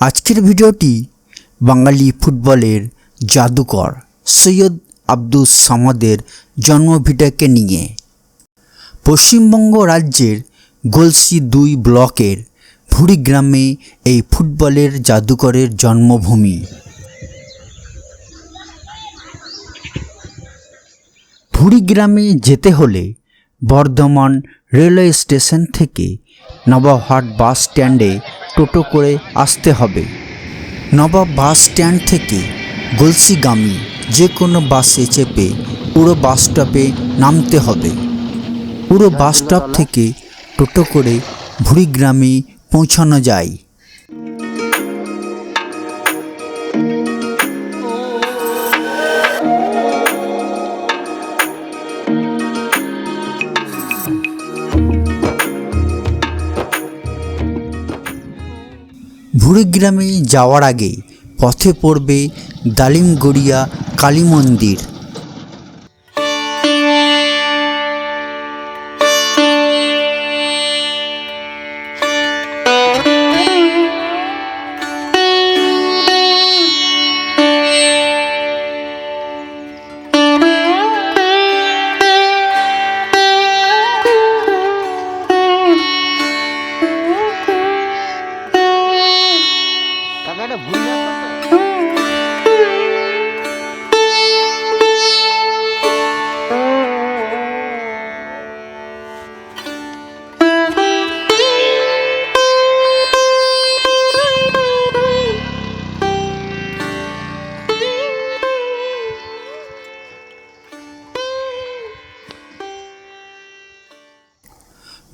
আজকের ভিডিওটি বাঙালি ফুটবলের জাদুকর সৈয়দ আব্দুস সামাদের জন্মভিটাকে নিয়ে। পশ্চিমবঙ্গ রাজ্যের গলসি দুই ব্লকের ভুড়ি গ্রামে এই ফুটবলের জাদুকরের জন্মভূমি। ভুড়ি গ্রামে যেতে হলে বর্ধমান রেলওয়ে স্টেশন থেকে নবাবহাট বাস স্ট্যান্ডে টোটো করে আসতে হবে। নবাব বাস স্ট্যান্ড থেকে গলসিগামী যে কোনো বাসে চেপে পুরো বাস স্টপে নামতে হবে। পুরো বাস স্টপ থেকে টোটো করে ভুড়িগ্রামে পৌঁছানো যায়। ভুড়ি গ্রামে যাওয়ার আগে পথে পড়বে দালিমগড়িয়া কালী মন্দির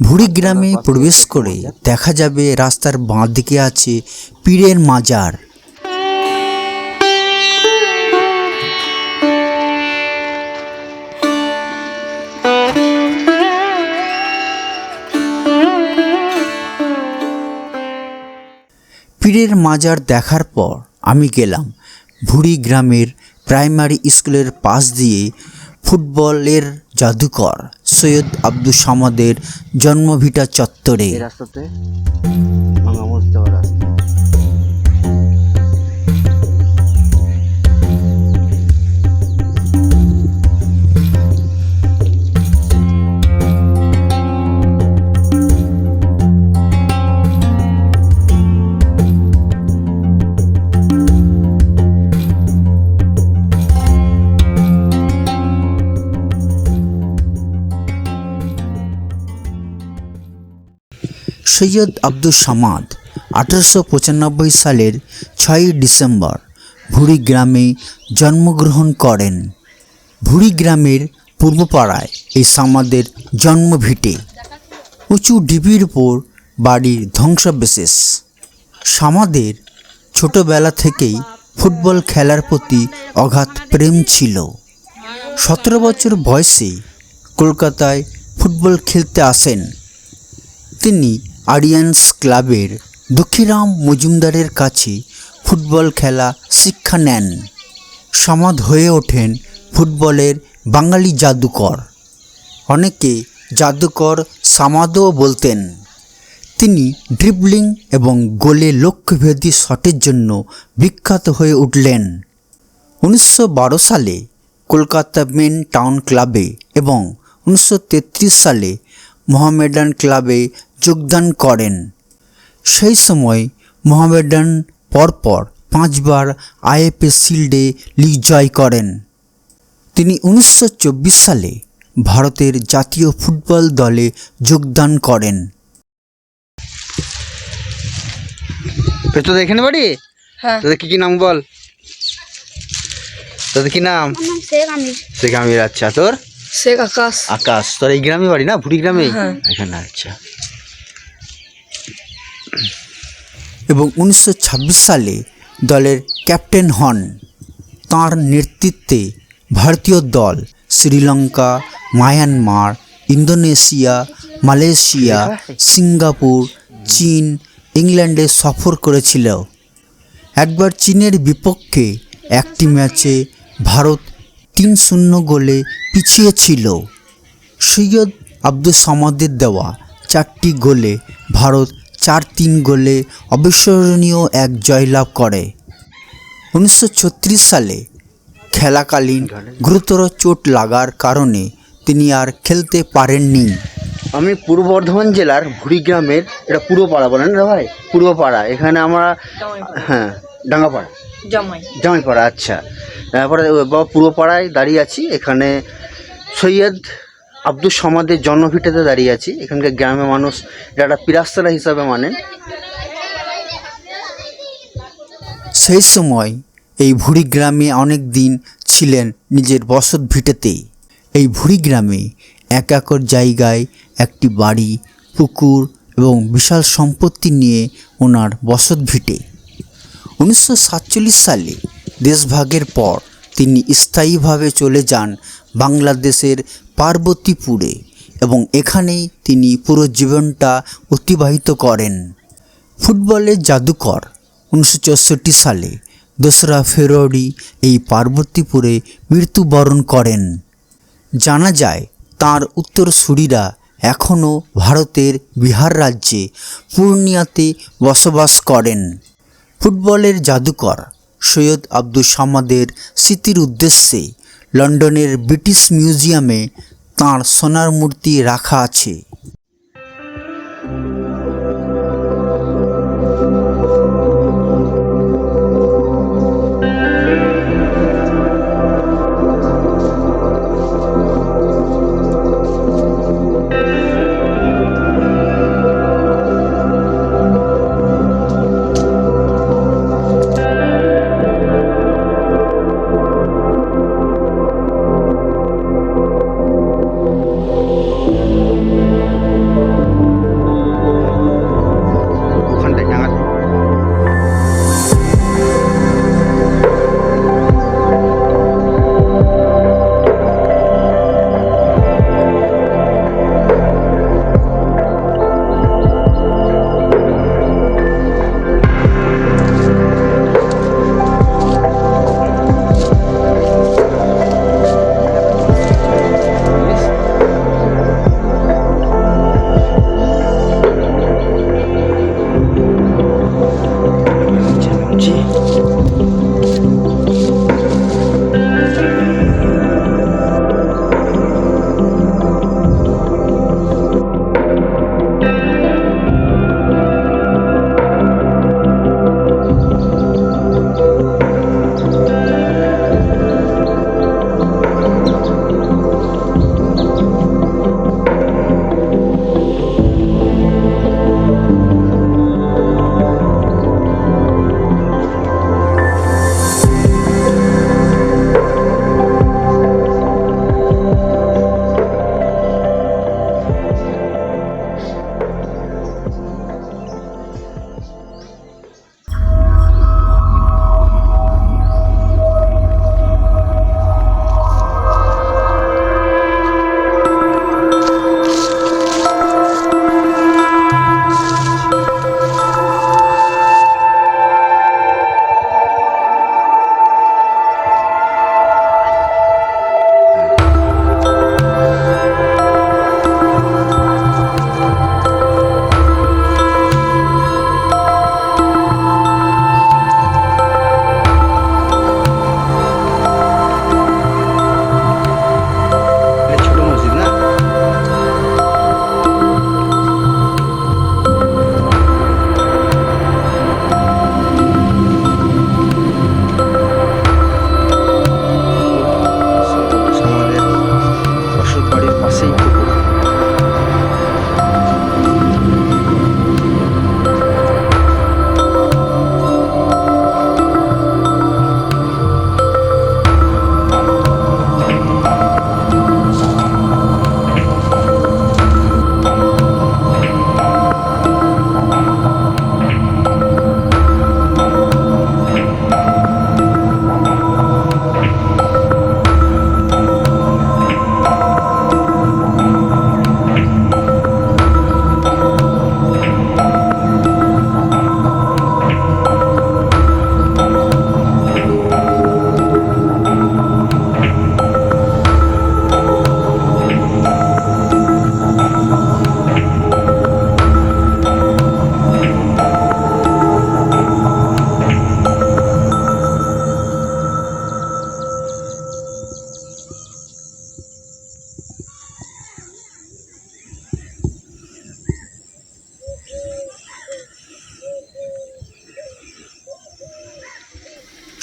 ভুড়ি গ্রামে প্রবেশ করে দেখা যাবে রাস্তার বাঁ দিকে আছে পীরের মাজার। পীরের মাজার দেখার পর আমি গেলাম ভুড়ি গ্রামের প্রাইমারি স্কুলের পাশ দিয়ে ফুটবলের জাদুকর। সৈয়দ আব্দুল সামাদের জন্মভিটা চত্বরে। সৈয়দ আব্দুল সামাদ আঠারোশো পঁচানব্বই সালের ছয়ই ডিসেম্বর ভুড়ি গ্রামে জন্মগ্রহণ করেন। ভুড়ি গ্রামের পূর্বপাড়ায় এই সামাদের জন্মভিটে উঁচু ঢিপির উপর বাড়ির ধ্বংসাবশেষ। সামাদের ছোটবেলা থেকেই ফুটবল খেলার প্রতি অগাধ প্রেম ছিল। সতেরো বছর বয়সে কলকাতায় ফুটবল খেলতে আসেন। তিনি আরিয়ান্স ক্লাবের দুঃখীরাম মজুমদারের কাছে ফুটবল খেলা শিক্ষা নেন। সমাদ হয়ে ওঠেন ফুটবলের বাঙালি জাদুকর। অনেকে জাদুকর সামাদও বলতেন। তিনি ড্রিবলিং এবং গোলে লক্ষ্যভেদী শটের জন্য বিখ্যাত হয়ে উঠলেন। উনিশশো বারো সালে কলকাতা মেন টাউন ক্লাবে এবং উনিশশো তেত্রিশ সালে মোহামেডান ক্লাবে যোগদান করেন। সেই সময় মোহামেডান পরপর পাঁচবার আইএফএ শিল্ডে লিগ জয় করেন। তিনি উনিশশো চব্বিশ সালে ভারতের জাতীয় ফুটবল দলে যোগদান করেন। তোদের এখানে বাড়ি? হ্যাঁ। তোদের কি কি নাম বল? তোদের কি নাম? শেখ আমির। শেখ আমির আচ্ছা। তোর? শেখ আকাশ। আকাশ। তোর এই গ্রামে বাড়ি না? ভুড়ি গ্রামে? হ্যাঁ। এখানে আচ্ছা। এবং উনিশশো ছাব্বিশ সালে দলের ক্যাপ্টেন হন। তাঁর নেতৃত্বে ভারতীয় দল Sri Lanka, Myanmar, Indonesia, Malaysia, Singapore, চীন, ইংল্যান্ডে সফর করেছিল। একবার চীনের বিপক্ষে একটি ম্যাচে ভারত তিন শূন্য গোলে পিছিয়ে ছিল। সৈয়দ আব্দুল সামাদের দেওয়া চারটি গোলে ভারত চার তিন গোলে অবিস্মরণীয় এক জয়লাভ করে। উনিশশো ছত্রিশ সালে খেলাকালীন গুরুতর চোট লাগার কারণে তিনি আর খেলতে পারেননি। আমি পূর্ব বর্ধমান জেলার ভুড়ি গ্রামের এটা পূর্বপাড়া বলেন না ভাই? পূর্বপাড়া এখানে আমরা হ্যাঁ ডাঙ্গাপাড়া। জামাই। জামাইপাড়া আচ্ছা। তারপরে বাবা পূর্বপাড়ায় দাঁড়িয়ে আছি এখানে সৈয়দ আব্দুল সমাদের জন্মভিটাতে দাঁড়িয়ে আছি। এখানকার গ্রামের মানুষ যারা পিরাস্তলা হিসাবে মানেন। সেই সময় এই ভুড়ি গ্রামে অনেক দিন ছিলেন নিজের বসত ভিটেতে। এই ভুড়ি গ্রামে এক একর জায়গায় একটি বাড়ি, পুকুর এবং বিশাল সম্পত্তি নিয়ে ওনার বসত ভিটে। উনিশশো সাতচল্লিশ সালে দেশভাগের পর তিনি স্থায়ীভাবে চলে যান বাংলাদেশের পার্বতীপুরে এবং এখানেই তিনি পুরো জীবনটা অতিবাহিত করেন। ফুটবলের জাদুকর উনিশশো চৌষট্টি সালে দোসরা ফেব্রুয়ারি এই পার্বতীপুরে মৃত্যুবরণ করেন। জানা যায়, তার উত্তরসূরিরা এখনও ভারতের বিহার রাজ্যে পূর্ণিয়াতে বসবাস করেন। ফুটবলের জাদুকর সৈয়দ আব্দুল সামাদের স্মৃতির উদ্দেশ্যে লন্ডনের ব্রিটিশ মিউজিয়ামে তাঁর সোনার মূর্তি রাখা আছে।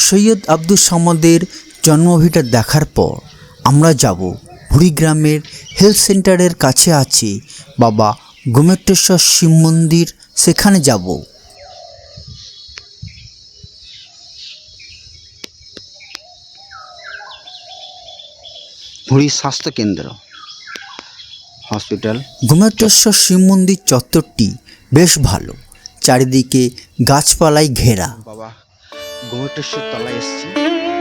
সৈয়দ আব্দুল সামাদের জন্মভিটা দেখার পর আমরা যাব ভুড়িগ্রামের হেলথ সেন্টারের কাছে আছে। বাবা গোমেটেশ্বর শিব মন্দির সেখানে যাব। ভুঁড়ি স্বাস্থ্য কেন্দ্র হসপিটাল। গোমেটেশ্বর শিব মন্দির চত্বরটি বেশ ভালো। চারিদিকে গাছপালায় ঘেরা। বাবা গোমটেশ্বর তলায় এসছি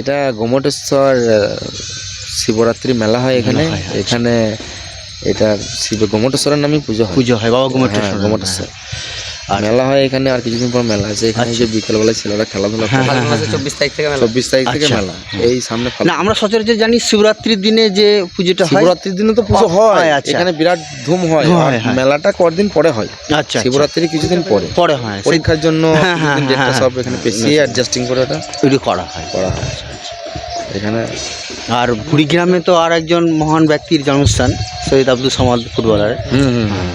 এটা গোমটেশ্বর শিবরাত্রি মেলা হয় এখানে। হয়, আচ্ছা। এখানে এটা শিব গোমটেশ্বরের নামে পুজো হয়। পুজো হয় বাবা গোমটেশ্বর। হ্যাঁ, গোমটেশ্বর আর মেলা হয় এখানে আর কিছুদিন পর মেলা আছে। এখানে যে বিকেলবেলা ছেলেরা খেলাধুলা হ্যাঁ, করে। হ্যাঁ, হ্যাঁ, চব্বিশ তারিখ থেকে মেলা। চব্বিশ তারিখ থেকে আচ্ছা। মেলা। এই সামনে না আমরা সচরাচর জানি শিবরাত্রির দিনে যে পুজোটা হয় শিবরাত্রির দিনে তো পুজো হয়, হয়। আচ্ছা। এখানে বিরাট ধুম হয়। হয়, হ্যাঁ। মেলাটা কদিন পরে হয়? আচ্ছা শিবরাত্রি কিছুদিন পরে। পরে হয়। পরীক্ষার জন্য হ্যাঁ, হ্যাঁ, হ্যাঁ, হ্যাঁ। সব এখানে পেছিয়ে অ্যাডজাস্টিং করে ওটা করা হয়। করা হয়। এখানে আর কুড়িগ্রামে তো আর একজন মহান ব্যক্তির জন্মস্থান সৈয়দ আব্দুল সামাদ ফুটবলার হুম হুম হুম।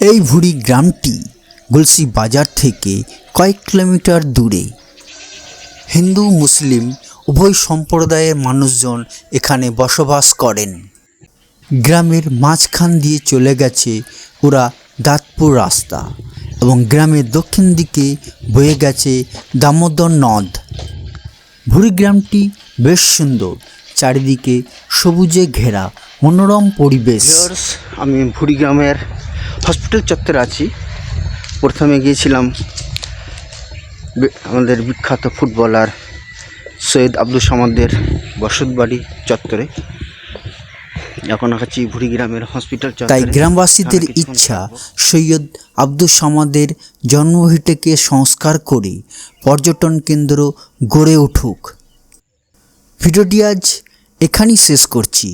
এই ভুড়ি গ্রামটি গুলসি বাজার থেকে কয়েক কিলোমিটার দূরে। হিন্দু, মুসলিম, উভয় সম্প্রদায়ের মানুষজন এখানে বসবাস করেন। গ্রামের মাঝখান দিয়ে চলে গেছে ওরা দাঁতপুর রাস্তা এবং গ্রামের দক্ষিণ দিকে বয়ে গেছে দামোদর নদ। ভুড়ি গ্রামটি বেশ সুন্দর, চারিদিকে সবুজে ঘেরা, মনোরম পরিবেশ। আমি ভুড়ি গ্রামের হসপিটাল চত্বরে আছি। প্রথমে গিয়েছিলাম আমাদের বিখ্যাত ফুটবলার সৈয়দ আব্দুল সামাদের বসতবাড়ি চত্বরে। এখন আছি ভুড়ি গ্রামের হসপিটাল তাই গ্রামবাসীদের ইচ্ছা সৈয়দ আব্দুল সামাদের জন্মভিটাকে সংস্কার করে পর্যটন কেন্দ্র গড়ে উঠুক। ভিডিওটি আজ এখানেই শেষ করছি।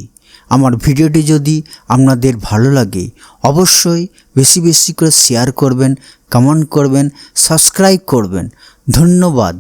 আমার ভিডিওটি যদি আপনাদের ভালো লাগে, অবশ্যই বেশি বেশি করে শেয়ার করবেন কমেন্ট করবেন সাবস্ক্রাইব করবেন। ধন্যবাদ।